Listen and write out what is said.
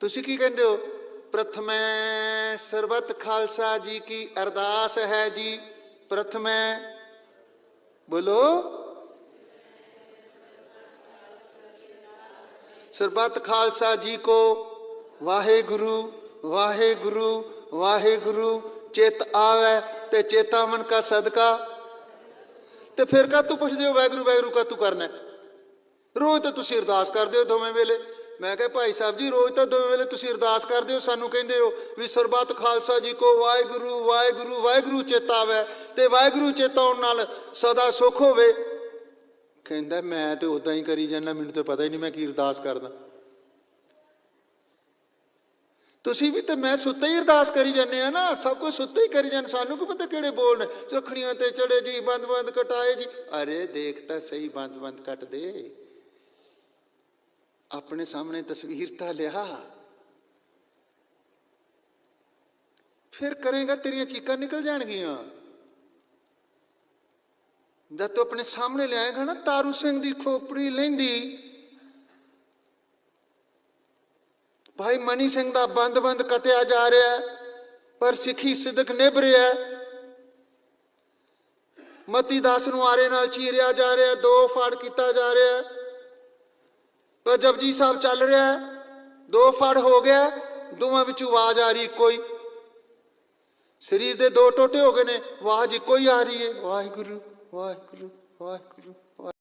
ਤੁਸੀਂ ਕੀ ਕਹਿੰਦੇ ਹੋ? ਪ੍ਰਥਮੈ ਸਰਬਤ ਖਾਲਸਾ ਜੀ ਕੀ ਅਰਦਾਸ ਹੈ ਜੀ? ਪ੍ਰਥਮੈ ਬੋਲੋ। ਸਰਬਤ ਖਾਲਸਾ ਜੀ ਕੋ ਵਾਹਿਗੁਰੂ ਵਾਹਿਗੁਰੂ ਵਾਹਿਗੁਰੂ, ਚੇਤ ਆਵੇ ਤੇ ਚੇਤਾਵਨ ਕਾ ਸਦਕਾ। ਤੇ ਫਿਰ ਕਾ ਤੂੰ ਪੁੱਛਦੇ ਹੋ, ਵਾਹਿਗੁਰੂ ਵਾਹਿਗੁਰੂ ਕਾ ਤੂੰ ਕਰਨਾ ਰੋਜ਼ ਤਾਂ ਤੁਸੀਂ ਅਰਦਾਸ ਕਰਦੇ ਹੋ ਦੋਵੇਂ ਵੇਲੇ। ਮੈਂ ਕਿਹਾ, ਭਾਈ ਸਾਹਿਬ ਜੀ, ਰੋਜ਼ ਤਾਂ ਦੋਵੇਂ ਵੇਲੇ ਤੁਸੀਂ ਅਰਦਾਸ ਕਰਦੇ ਹੋ, ਸਾਨੂੰ ਕਹਿੰਦੇ ਹੋ ਵੀ ਸਰਬੱਤ ਖਾਲਸਾ ਜੀ ਕੋ ਵਾਹਿਗੁਰੂ ਵਾਹਿਗੁਰੂ ਵਾਹਿਗੁਰੂ ਚੇਤਾਵੇ ਤੇ ਵਾਹਿਗੁਰੂ ਚੇਤਾਉਣ ਨਾਲ ਸਦਾ ਸੁਖ ਹੋਵੇ। ਕਹਿੰਦਾ, ਮੈਂ ਤੇ ਉਦਾਂ ਹੀ ਕਰੀ ਜਾਂਦਾ, ਮੈਨੂੰ ਤਾਂ ਪਤਾ ਹੀ ਨਹੀਂ ਮੈਂ ਕੀ ਅਰਦਾਸ ਕਰਦਾ। ਤੁਸੀਂ ਵੀ ਤੇ ਮੈਂ ਸੁੱਤੇ ਹੀ ਅਰਦਾਸ ਕਰੀ ਜਾਂਦੇ ਆ ਨਾ, ਸਭ ਕੁਝ ਸੁੱਤੇ ਹੀ ਕਰੀ ਜਾਂਦੇ, ਸਾਨੂੰ ਕੀ ਪਤਾ ਕਿਹੜੇ ਬੋਲ ਨੇ ਸੁਖਣੀਆਂ ਤੇ ਚੜੇ ਜੀ ਬੰਦ ਬੰਦ ਕਟਾਏ ਜੀ। ਅਰੇ ਦੇਖ ਤਾਂ ਸਹੀ ਬੰਦ ਬੰਦ ਕੱਟ ਦੇ ਆਪਣੇ ਸਾਹਮਣੇ ਤਸਵੀਰ ਤਾਂ ਲਿਆ। ਫਿਰ ਕਰੇਗਾ ਤੇਰੀਆਂ ਚੀਕਾਂ ਨਿਕਲ ਜਾਣਗੀਆਂ। ਜਦ ਤੂੰ ਆਪਣੇ ਸਾਹਮਣੇ ਲਿਆਏਗਾ ਨਾ, ਤਾਰੂ ਸਿੰਘ ਦੀ ਖੋਪੜੀ ਲੈਂਦੀ। ਭਾਈ ਮਨੀ ਸਿੰਘ ਦਾ ਬੰਦ-ਬੰਦ ਕਟਿਆ ਜਾ ਰਿਹਾ ਪਰ ਸਿੱਖੀ ਸਿੱਧਕ ਨਿਭ ਰਿਹਾ ਮਤੀ ਦਾਸ ਨੂੰ ਆਰੇ ਨਾਲ ਚੀਰਿਆ ਜਾ ਰਿਹਾ, ਦੋ ਫਾੜ ਕੀਤਾ ਜਾ ਰਿਹਾ ਹੈ। ਪਰ ਜਪਜੀ ਸਾਹਿਬ ਚੱਲ ਰਿਹਾ ਹੈ, ਦੋ ਫੜ ਹੋ ਗਿਆ। ਦੋਵਾਂ ਵਿੱਚੋਂ ਆਵਾਜ਼ ਆ ਰਹੀ ਇੱਕੋ ਹੀ। ਸਰੀਰ ਦੇ ਦੋ ਟੋਟੇ ਹੋ ਗਏ ਨੇ। ਆਵਾਜ਼ ਇੱਕੋ ਹੀ ਆ ਰਹੀ ਹੈ। ਵਾਹਿਗੁਰੂ ਵਾਹਿਗੁਰੂ ਵਾਹਿਗੁਰੂ।